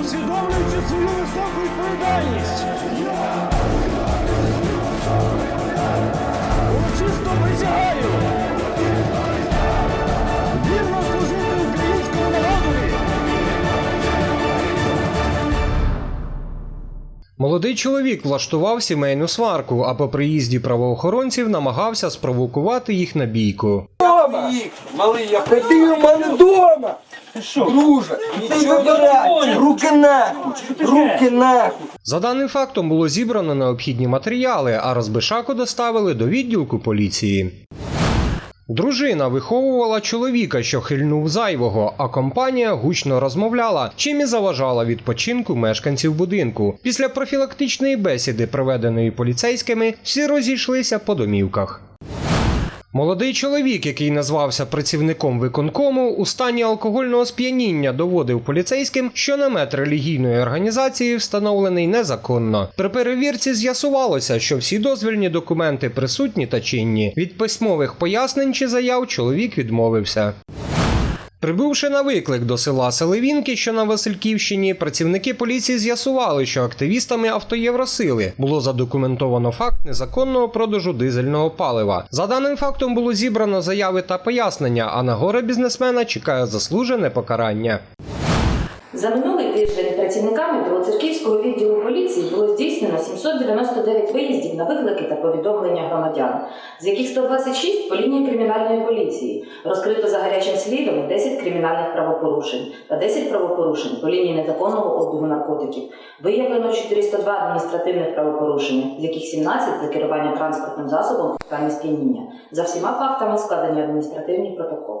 усвідомлюючи свою високу відповідальність. Урочисто присягаю. Вірно служити українському народові. Молодий чоловік влаштував сімейну сварку, а по приїзді правоохоронців намагався спровокувати їх на бійку. Дома! Малий, я прийди у мене вдома! Ти що? Друже, ти! Руки нахуй! Руки нахуй! За даним фактом було зібрано необхідні матеріали, а розбишаку доставили до відділку поліції. Дружина виховувала чоловіка, що хильнув зайвого, а компанія гучно розмовляла, чим і заважала відпочинку мешканців будинку. Після профілактичної бесіди, проведеної поліцейськими, всі розійшлися по домівках. Молодий чоловік, який назвався працівником виконкому, у стані алкогольного сп'яніння доводив поліцейським, що намет релігійної організації встановлений незаконно. При перевірці з'ясувалося, що всі дозвільні документи присутні та чинні. Від письмових пояснень чи заяв чоловік відмовився. Прибувши на виклик до села Селевінки, що на Васильківщині, працівники поліції з'ясували, що активістами автоєвросили було задокументовано факт незаконного продажу дизельного палива. За даним фактом було зібрано заяви та пояснення, а на горе бізнесмена чекає заслужене покарання. За минулий тиждень працівниками Білоцерківського відділу поліції було здійснено 799 виїздів на виклики та повідомлення громадян, з яких 126 по лінії кримінальної поліції. Розкрито за гарячим слідом 10 кримінальних правопорушень та 10 правопорушень по лінії незаконного обігу наркотиків. Виявлено 402 адміністративних правопорушення, з яких 17 за керування транспортним засобом стані сп'яніння. За всіма фактами складені адміністративні протоколи